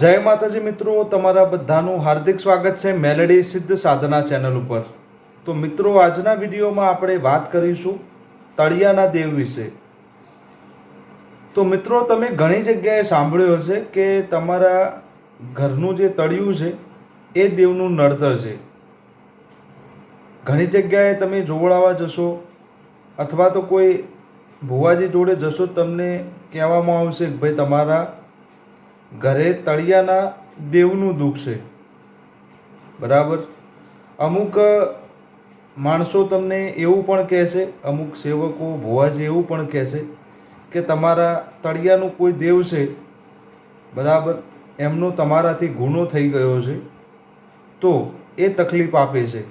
જય માતાજી મિત્રો, તમારા બધાનું હાર્દિક સ્વાગત છે મેલેડી સિદ્ધ સાધના ચેનલ ઉપર. તો મિત્રો, આજના વિડીયોમાં આપણે વાત કરીશું તળિયાના દેવ વિશે. તો મિત્રો, તમે ઘણી જગ્યાએ સાંભળ્યું હશે કે તમારા ઘરનું જે તળિયું છે, એ દેવનું નડતર છે. ઘણી જગ્યાએ તમે જોવડાવવા જશો અથવા તો કોઈ ભુવાજી જોડે જશો, તમને કહેવામાં આવશે કે ભાઈ, તમારા ઘરે તળિયાના દેવનું દુઃખ છે. બરાબર? અમુક માણસો તમને એવું પણ કહેશે, અમુક સેવકો ભુવાજી એવું પણ કહેશે કે તમારા તળિયાનું કોઈ દેવ છે, બરાબર? એમનો તમારાથી ગુનો થઈ ગયો છે, તો એ તકલીફ આપે છે.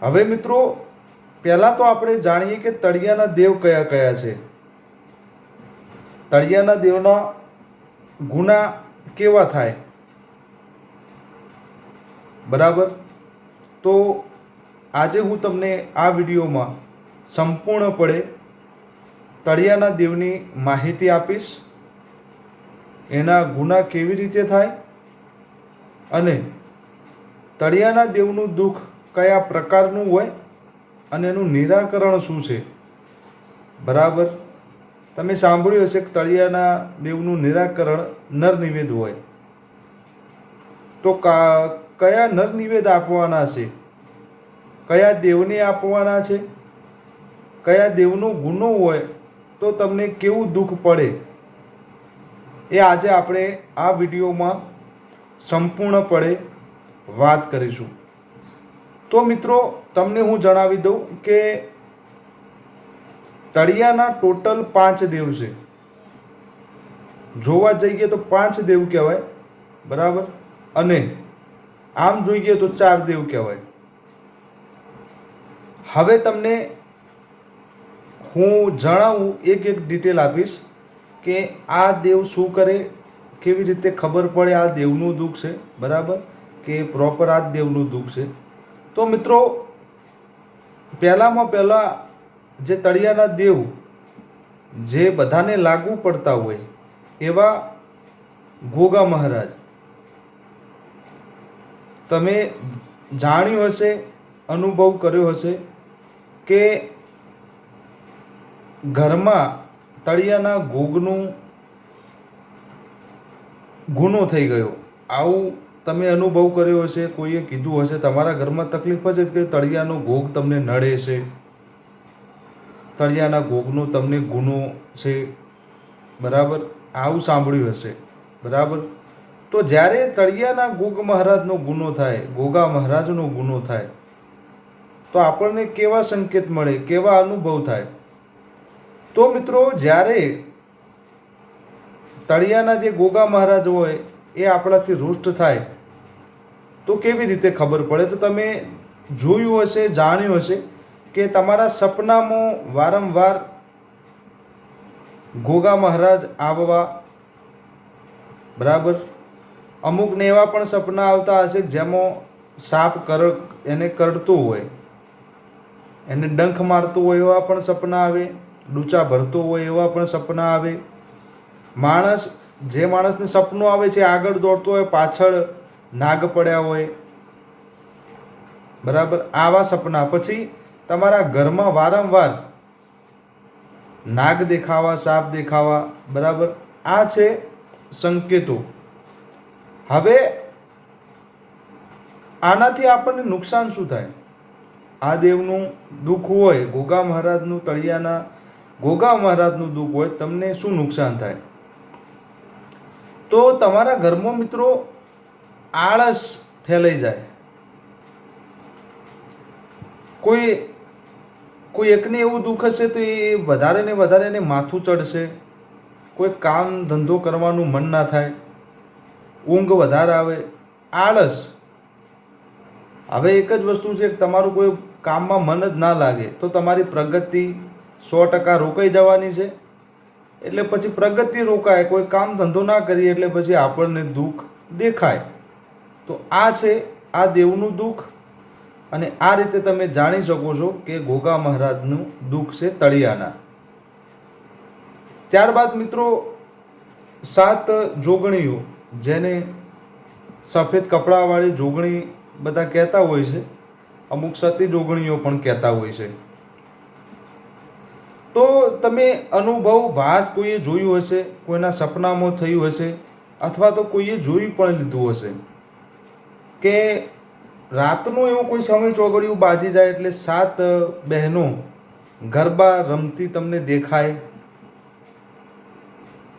હવે મિત્રો, પહેલાં તો આપણે જાણીએ કે તળિયાના દેવ કયા કયા છે. તળિયાના દેવના ગુના કેવા થાય? બરાબર? તો આજે હું તમને આ વિડીયોમાં સંપૂર્ણપણે તળિયાના દેવની માહિતી આપીશ. એના ગુના કેવી રીતે થાય? અને તળિયાના દેવનું દુઃખ કયા પ્રકારનું હોય? અને એનું નિરાકરણ શું છે? બરાબર? તમે સાંભળ્યું હશે કે તળિયાના દેવનું નિરાકરણ નર નિવેદ હોય. તો કયા નર નિવેદ આપવાના છે? કયા દેવને આપવાના છે? કયા દેવનો ગુનો હોય તો તમને કેવું દુઃખ પડે? એ આજે આપણે આ વિડીયોમાં સંપૂર્ણપણે વાત કરીશું. તો મિત્રો, તમને હું જણાવી દઉં કે તળિયાના ટોટલ પાંચ દેવ છે. જોવા જઈએ તો પાંચ દેવ કહેવાય, બરાબર? અને આમ જોઈએ તો ચાર દેવ કહેવાય. હવે તમને હું જણાવું એક એક ડિટેલ આપીશ કે આ દેવ શું કરે, કેવી રીતે ખબર પડે આ દેવનું દુઃખ છે, બરાબર? કે પ્રોપર આ દેવનું દુઃખ છે. તો મિત્રો, પહેલામાં પહેલાં જે તળિયાના દેવ જે બધાને લાગુ પડતા હોય એવા ગોગા મહારાજ. તમે જાણ્યું હશે, અનુભવ કર્યો હશે કે ઘરમાં તળિયાના ગોગનું ગુનો થઈ ગયો. આવું તમે અનુભવ કર્યો હશે, કોઈએ કીધું હશે, તમારા ઘરમાં તકલીફ હશે કે તળિયાનો ગોગ તમને નડે છે. તળિયાના ગોગનો તમને ગુનો છે. બરાબર? આવું સાંભળ્યું હશે. બરાબર? તો જ્યારે તળિયાના ગોગ મહારાજનો ગુનો થાય, ગોગા મહારાજનો ગુનો થાય, તો આપણને કેવા સંકેત મળે, કેવા અનુભવ થાય? તો મિત્રો, જ્યારે તળિયાના જે ગોગા મહારાજ હોય, એ આપણાથી રૂષ્ટ થાય, તો કેવી રીતે ખબર પડે? તો તમે જોયું હશે, જાણ્યું હશે. કે તમારા સપનામાં વારંવાર ગોગા મહારાજ આવવા બરાબર? અમુકને એવા પણ સપના આવતા હશે જેમાં સાપ કર, એને કરતું હોય. એને ડંખ મારતું હોય એવા પણ સપના આવે. ડૂચા ભરતો હોય એવા પણ સપના આવે. માણસ, જે માણસને સપનું આવે છે આગળ દોડતો હોય, પાછળ નાગ પડ્યા હોય. બરાબર? આવા સપના. પછી તમારા ઘરમાં વારંવાર નાગ દેખાવા, સાપ દેખાવા, બરાબર? આ છે સંકેતો. હવે આનાથી આપણને નુકસાન શું થાય? આ દેવનું દુઃખ હોય, ગોગા મહારાજનું તળિયાના, ગોગા મહારાજનું દુઃખ હોય, તમને શું નુકસાન થાય? તો તમારા ઘરમાં મિત્રો આળસ ફેલાઈ જાય. કોઈ કોઈ એકને એવું દુઃખ હશે તો એ વધારે ને વધારે એને માથું ચડશે. કોઈ કામ ધંધો કરવાનું મન ના થાય. ઊંઘ વધારે આવે. આળસ. હવે એક જ વસ્તુ છે કે તમારું કોઈ કામમાં મન જ ના લાગે તો તમારી પ્રગતિ સો ટકા રોકાઈ જવાની છે. એટલે પછી પ્રગતિ રોકાય, કોઈ કામ ધંધો ના કરીએ એટલે પછી આપણને દુઃખ દેખાય. તો આ છે, આ દેવનું દુઃખ. અને આ રીતે તમે જાણી શકો છો કે ગોગા મહારાજનું દુઃખ છે તળિયાના. ત્યારબાદ મિત્રો, સાત જોગણીઓ, જેને સફેદ કપડાવાળી જોગણી બધા કહેતા હોય છે, અમુક સતી જોગણીઓ પણ કહેતા હોય છે. તો તમે અનુભવ ભાસ કોઈએ જોયું હશે, કોઈના સપનામાં થયું હશે, અથવા તો કોઈએ જોઈ પણ લીધું હશે, કે રાતનો એવું કોઈ સમય ચોગડિયું બાજી જાય એટલે સાત બહેનો ગરબા રમતી તમને દેખાય.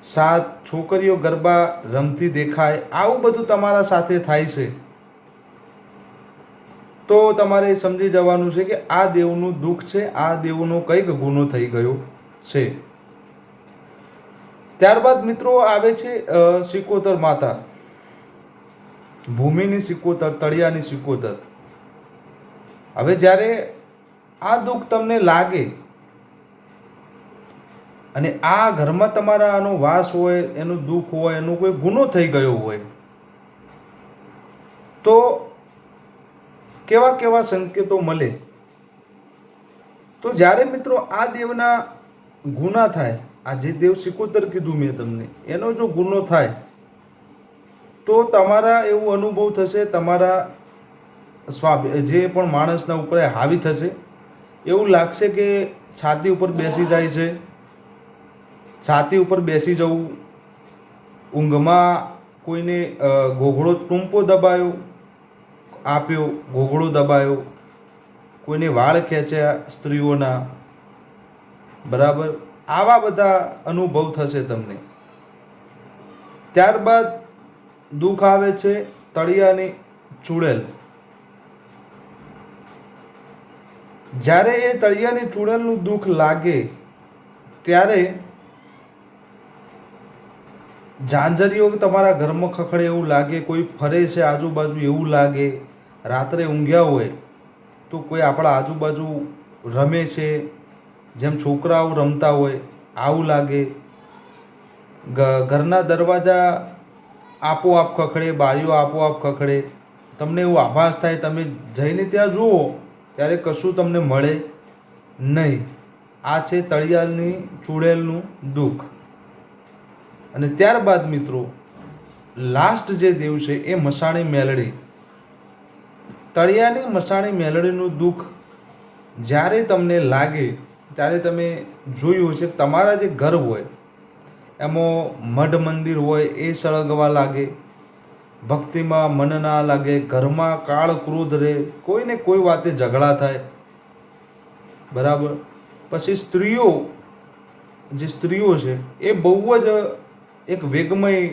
સાત છોકરીઓ ગરબા રમતી દેખાય. આવું બધું તમારા સાથે થાય છે. તો તમારે સમજી જવાનું છે કે આ દેવનું દુઃખ છે, આ દેવનો કંઈક ગુનો થઈ ગયો છે. ત્યારબાદ મિત્રો આવે છે સિકોતર માતા. ભૂમિની સિકોતર, તળિયાની સિકોતર. હવે જ્યારે આ દુઃખ તમને લાગે અને આ ઘરમાં તમારા આનો વાસ હોય, એનું દુઃખ હોય, એનો કોઈ ગુનો થઈ ગયો હોય, તો કેવા કેવા સંકેતો મળે? તો જ્યારે મિત્રો આ દેવના ગુના થાય, આ જે દેવ સિકોતર કીધું મેં તમને, એનો જો ગુનો થાય તો તમારા એવું અનુભવ થશે, તમારા સ્વાભ, જે પણ માણસના ઉપર હાવી થશે, એવું લાગશે કે છાતી ઉપર બેસી જાય છે, છાતી ઉપર બેસી જવું, ઊંઘમાં કોઈને ઘોઘળો ટૂંપો દબાયો, આપ્યો, ઘોઘડો દબાયો, કોઈને વાળ ખેંચ્યા સ્ત્રીઓના, બરાબર? આવા બધા અનુભવ થશે તમને. ત્યારબાદ દુઃખ આવે છે, તળિયાની ચૂડેલ. જ્યારે એ તળિયાની ચૂડેલનું દુઃખ લાગે, ત્યારે ઝાંઝરીઓ તમારા ઘરમાં ખખડે એવું લાગે, કોઈ ફરે છે આજુબાજુ એવું લાગે, રાત્રે ઊંઘ્યા હોય, તો કોઈ આપણા આજુબાજુ રમે છે, જેમ છોકરાઓ રમતા હોય, આવું લાગે. ઘરના દરવાજા આપોઆપ ખખડે, બારીઓ આપોઆપ ખખડે. તમને એવું આભાસ થાય, તમે જઈને ત્યાં જુઓ, ત્યારે કશું તમને મળે નહીં. આ છે તળિયાલની ચૂડેલનું દુઃખ. અને ત્યારબાદ મિત્રો લાસ્ટ જે દેવ છે એ મસાણી મેલડી. તળિયાની મસાણી મેલડીનું દુઃખ જ્યારે તમને લાગે, ત્યારે તમે જોયું હશે તમારા જે ઘર હોય એમાં મઢ મંદિર હોય એ સળગવા લાગે, ભક્તિમાં મન ના લાગે, ઘરમાં કાળ ક્રોધ રહે, કોઈને કોઈ વાતે ઝઘડા થાય. બરાબર? પછી સ્ત્રીઓ, જે સ્ત્રીઓ છે, એ બહુ જ એક વેગમય,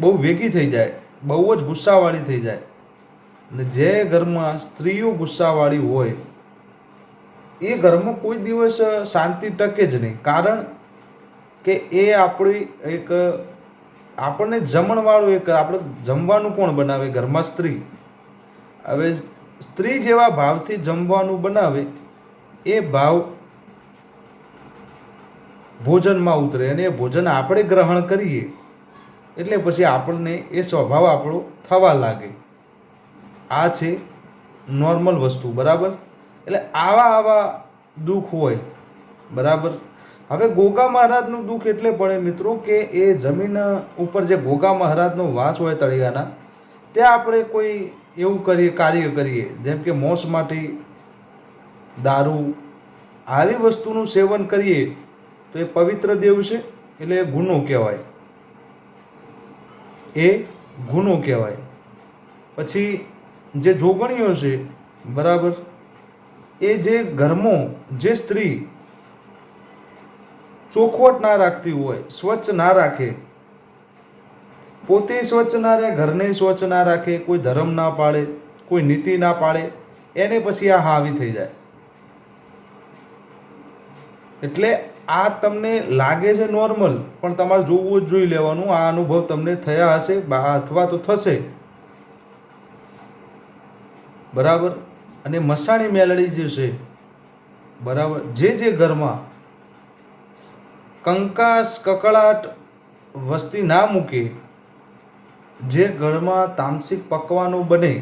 બહુ વેગી થઈ જાય, બહુ જ ગુસ્સાવાળી થઈ જાય. અને જે ઘરમાં સ્ત્રીઓ ગુસ્સાવાળી હોય, એ ઘરમાં કોઈ દિવસ શાંતિ ટકે જ નહીં. કારણ કે એ આપણી એક, આપણને જમણવાળું એક, આપણે જમવાનું કોણ બનાવે? ઘરમાં સ્ત્રી. હવે સ્ત્રી જેવા ભાવથી જમવાનું બનાવે, એ ભાવ ભોજનમાં ઉતરે અને એ ભોજન આપણે ગ્રહણ કરીએ. એટલે પછી આપણને એ સ્વભાવ આપણો થવા લાગે. આ છે નોર્મલ વસ્તુ, બરાબર? એટલે આવા આવા દુઃખ હોય, બરાબર? હવે ગોગા મહારાજનું દુઃખ એટલે પડે મિત્રો કે એ જમીન ઉપર જે ગોગા મહારાજનો વાસ હોય તળિયાના ત્યાં આપણે કોઈ એવું કરીએ, કાર્ય કરીએ, જેમ કે મોસ માટી, દારૂ, આવી વસ્તુનું સેવન કરીએ, તો એ પવિત્ર દેવ છે એટલે ગુનો કહેવાય. એ ગુનો કહેવાય. પછી જે જોગણીઓ છે, બરાબર, એ જે ઘરમાં જે સ્ત્રી ચોખવટ ના રાખતી હોય, સ્વચ્છ ના રાખે. પોતે સ્વચ્છ ના રહે, ઘરને સ્વચ્છ ના રાખે, કોઈ ધર્મ ના પાળે કોઈ નીતિ ના પાળે એને પછી આ હાવી થઈ જાય. એટલે આ તમને લાગે છે નોર્મલ પણ તમારે જોવું જ જોઈ લેવાનું, આ અનુભવ તમને થયા હશે અથવા તો થશે. બરાબર? અને મસાણી મેલડી જે છે, બરાબર? જે જે ઘરમાં કંકાસ કકળાટ વસ્તી ના મૂકે, જે ઘરમાં તામસિક પકવાનો બને,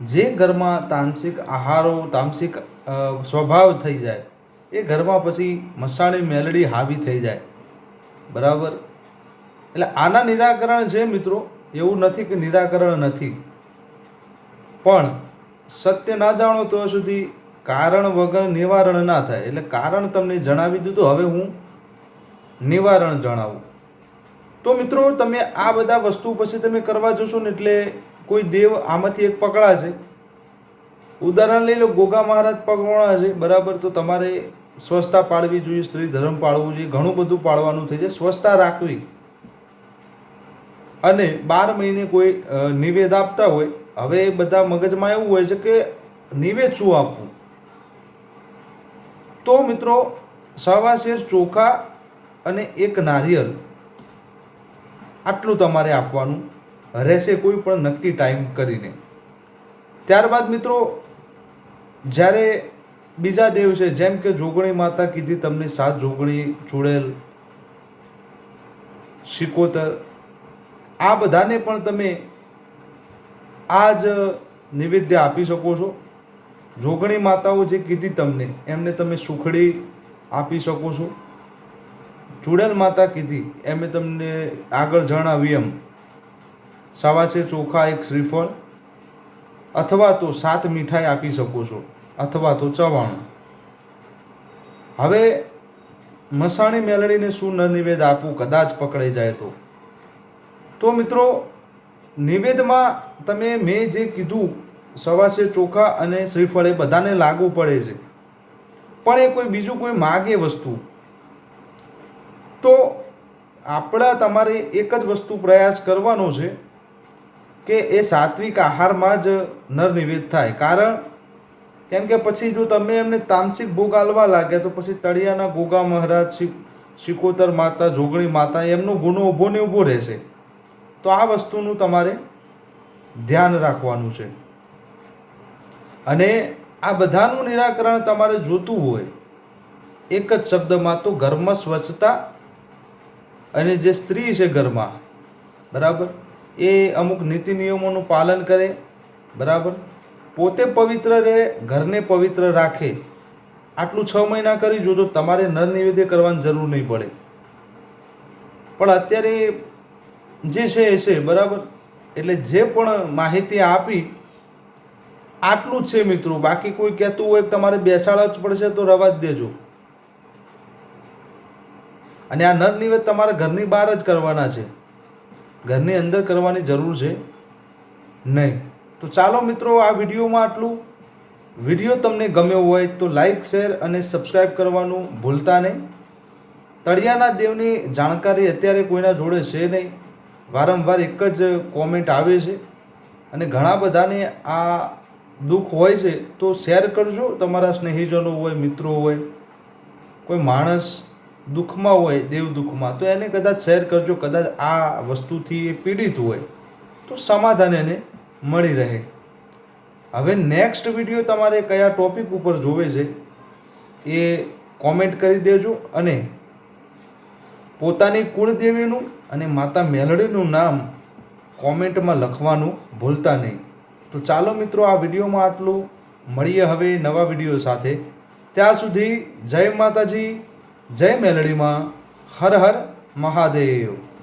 જે ઘરમાં તામસિક આહારો, તામસિક સ્વભાવ થઈ જાય, એ ઘરમાં પછી મસાણી મેલડી હાવી થઈ જાય. બરાબર? એટલે આના નિરાકરણ છે મિત્રો, એવું નથી કે નિરાકરણ નથી. પણ સત્ય ના જાણો તો સુધી કારણ વગર નિવારણ ના થાય. એટલે કારણ તમને જણાવી દીધું હવે હું નિવારણ જણાવું. તો મિત્રો, તમે આ બધા વસ્તુ પછી તમે કરવા જશો ને એટલે કોઈ દેવ આમાંથી એક પકડાશે. ઉદાહરણ લઈ લો, ગોગા મહારાજ પકવાણા છે, બરાબર? તો તમારે સ્વચ્છતા પાળવી જોઈએ, સ્ત્રી ધર્મ પાળવું જોઈએ, ઘણું બધું પાળવાનું થઈ જાય. સ્વચ્છતા રાખવી. અને બાર મહિને કોઈ નિવેદ આપતા હોય, હવે બધા મગજમાં એવું હોય છે કે નિવેદ શું આપવું? તો મિત્રો સવા શેર ચોખા અને એક નારિયેળ આટલું તમારે આપવાનું રહેશે કોઈ પણ નક્કી ટાઈમ કરીને. ત્યારબાદ મિત્રો, જ્યારે બીજા દેવ છે જેમ કે જોગણી માતા કીધી તમને, સાત જોગણી, ચૂડેલ શિકોતર આ બધાને પણ તમે આ જ નિવેદ્ય આપી શકો છો. જોગણી માતાઓ જે કીધી તમને, એમને તમે સુખડી આપી શકો છો. ચૂડેલ માતા કીધી, એમે તમને આગળ જણાવી એમ. સવાસે ચોખા એક શ્રીફળ, અથવા તો સાત મીઠાઈ આપી શકો છો, અથવા તો ચવાણું. હવે મસાણી મેલડીને શું નિવેદ આપવું કદાચ પકડાઈ જાય તો. તો મિત્રો, નિવેદમાં તમે મેં જે કીધું, સવાસે ચોખા અને શ્રીફળ એ બધાને લાગુ પડે છે. પણ એ કોઈ બીજું કોઈ માગે વસ્તુ. તો આપણા તમારે એક જ વસ્તુ પ્રયાસ કરવાનો છે કે એ સાત્વિક આહારમાં જ નર થાય. કારણ કેમ કે પછી જો તમે એમને તામસિક ભોગ આલવા લાગ્યા તો પછી તળિયાના ગોગા મહારાજ શિકોતર માતા, જોગણી માતા એમનો ગુનો ઊભો ને ઊભો રહેશે. તો આ વસ્તુનું તમારે ધ્યાન રાખવાનું છે. અને આ બધાનું નિરાકરણ તમારે જોતું હોય. એક જ શબ્દમાં તો ઘરમાં સ્વચ્છતા અને જે સ્ત્રી છે ઘરમાં, બરાબર? એ અમુક નીતિ નિયમોનું પાલન કરે, બરાબર? પોતે પવિત્ર રહે, ઘરને પવિત્ર રાખે. આટલું છ મહિના કરી તો તમારે નર નિવેદ્ય કરવાની જરૂર નહીં પડે. પણ અત્યારે જે છે એ છે, બરાબર? એટલે જે પણ માહિતી આપી, આટલું જ છે મિત્રો. બાકી કોઈ કહેતું હોય તમારે બેસાડવા જ પડશે તો રવા જ દેજો. અને આ નર નિવેદ તમારા ઘરની બહાર જ કરવાના છે. ઘરની અંદર કરવાની જરૂર છે નહીં. તો ચાલો મિત્રો, આ વિડીયોમાં આટલું. વીડિયો તમને ગમ્યો હોય તો લાઈક, શેર અને સબસ્ક્રાઈબ કરવાનું ભૂલતા નહીં. તળિયાના દેવની જાણકારી અત્યારે કોઈના જોડે છે નહીં. વારંવાર એક જ કોમેન્ટ આવે છે અને ઘણા બધાને આ દુઃખ હોય છે. તો શેર કરજો, તમારા સ્નેહીજનો હોય, મિત્રો હોય, કોઈ માણસ દુઃખમાં હોય, દેવ દુઃખમાં, તો એને કદાચ શેર કરજો, કદાચ આ વસ્તુથી એ પીડિત હોય, તો સમાધાન એને મળી રહે. હવે નેક્સ્ટ વીડિયો તમારે કયા ટોપિક ઉપર જોવે છે, એ કોમેન્ટ કરી દેજો અને પોતાની કુળદેવીનું અને માતા મેલડીનું નામ કોમેન્ટમાં લખવાનું ભૂલતા નહીં. તો ચાલો મિત્રો, આ વિડીયોમાં આટલું. મળીએ હવે નવા વીડિયો સાથે. ત્યાં સુધી જય માતાજી. જય મેલડીમાં હર હર મહાદેવ.